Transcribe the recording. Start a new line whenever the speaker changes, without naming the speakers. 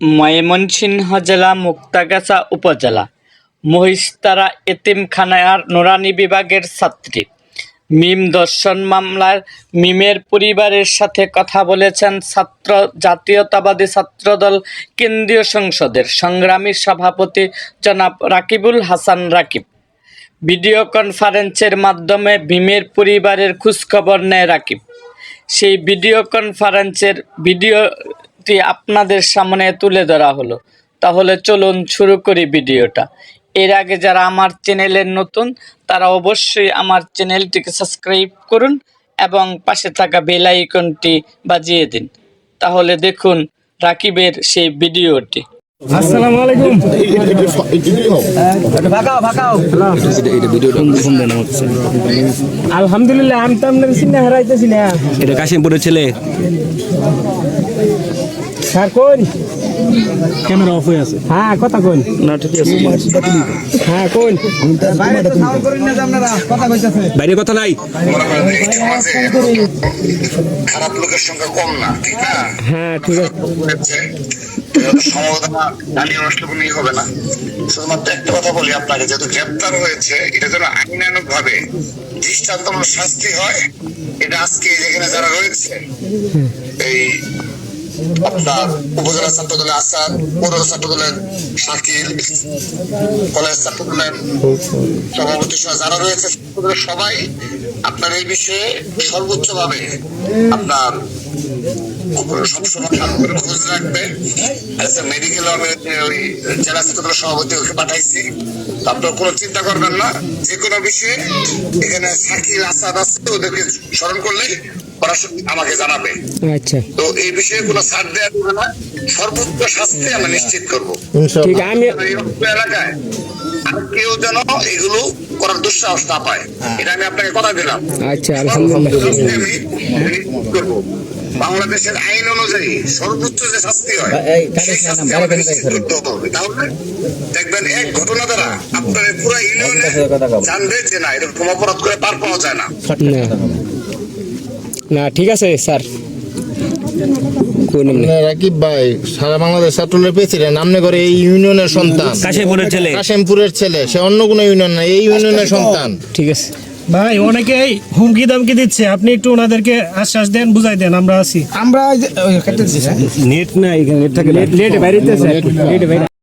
ময়মনসিংহ জেলা, মুক্তাগাছা উপজেলা। মহিষতারা এতিমখানার নুরানি বিভাগের ছাত্রী। মিম দর্শন মামলার মিমের পরিবারের সাথে কথা বলেছেন ছাত্র, জাতীয়তাবাদী ছাত্রদল কেন্দ্রীয় সংসদের সংগ্রামী সভাপতি জনাব রাকিবুল হাসান রাকিব। ভিডিও কনফারেন্সের মাধ্যমে ভীমের পরিবারের খোঁজখবর নেয় রাকিব। সেই ভিডিও কনফারেন্সের ভিডিওটি আপনাদের সামনে তুলে ধরা হলো। তাহলে চলুন শুরু করি ভিডিওটা। এর আগে যারা আমার চ্যানেলের নতুন, তারা অবশ্যই আমার চ্যানেলটিকে সাবস্ক্রাইব করুন এবং পাশে থাকা বেল আইকনটি বাজিয়ে দিন। তাহলে দেখুন রাকিবের সেই ভিডিওটি।
আসসালামু আলাইকুম। আলহামদুলিল্লাহ আমি তো আপনার চিন্তা হারাইতেছি না।
এটা কাশিমপুরের ছেলে।
স্যার কোন
ক্যামেরা অফ হয়ে আছে।
হ্যাঁ কথা কোন
না ঠিক আছে।
হ্যাঁ কোন
বাইরে কথা নাই।
খারাপ লোকের সংখ্যা কম না ঠিক না?
হ্যাঁ ঠিক আছে।
সমবেদনা জানিয়ে নষ্ট কোনোই হবে না। শুধুমাত্র একটা কথা বলি আপনাকে, যেহেতু গ্রেপ্তার হয়েছে, এটা যেন আইনানুক ভাবে দৃষ্টান্তমূলক শাস্তি হয়, এটা আজকে যেখানে যারা রয়েছে, এই আপনার উপজেলা ছাত্র দলের আসার পৌর ছাত্র দলের শাকিল, কলেজ ছাত্র দলের সভাপতি যারা রয়েছে সবাই আপনার এই বিষয়ে সর্বোচ্চ ভাবে আপনার পাঠাইছি। কোনো চিন্তা করবেন না, যে কোনো বিষয়ে এখানে শাকিল, আসাদ আছে, ওদেরকে স্মরণ করলে ওরা আমাকে জানাবে।
আচ্ছা।
তো এই বিষয়ে কোনো ছাড় দেওয়া যাবে না। সর্বোচ্চ শাস্তি আমরা নিশ্চিত করব।
ঠিক আমি
এলাকায় আর কেউ যেন এগুলো করার দুঃসাহস না পায়। এটা আমি আপনাকে কথা দিলাম।
আচ্ছা আলহামদুলিল্লাহ।
আমি নিশ্চিত করব। বাংলাদেশের আইন অনুযায়ী সর্বোচ্চ যে শাস্তি হয় সেই শাস্তি আমাদের হবে। তাহলে দেখবেন এক ঘটনা দ্বারা আপনার পুরো ইউনিয়নে জানবে যে না এরকম অপরাধ করে পার পাওয়া যায় না।
না ঠিক আছে স্যার।
ভাই সারা বাংলাদেশ ছাত্রলীগের প্রেসিডেন্ট নামনে করে এই ইউনিয়নের সন্তান।
কাশিমপুরের ছেলে।
কাশেমপুরের ছেলে সে অন্য কোনো ইউনিয়ন না এই ইউনিয়নের সন্তান।
ঠিক আছে।
ভাই অনেকেই হুমকি দামকি দিচ্ছে। আপনি একটু ওনাদেরকে আশ্বাস দেন বুঝাই দেন আমরা আছি।
নেট নাই নেট থাকে লেট বাইরে লেটে বাইরে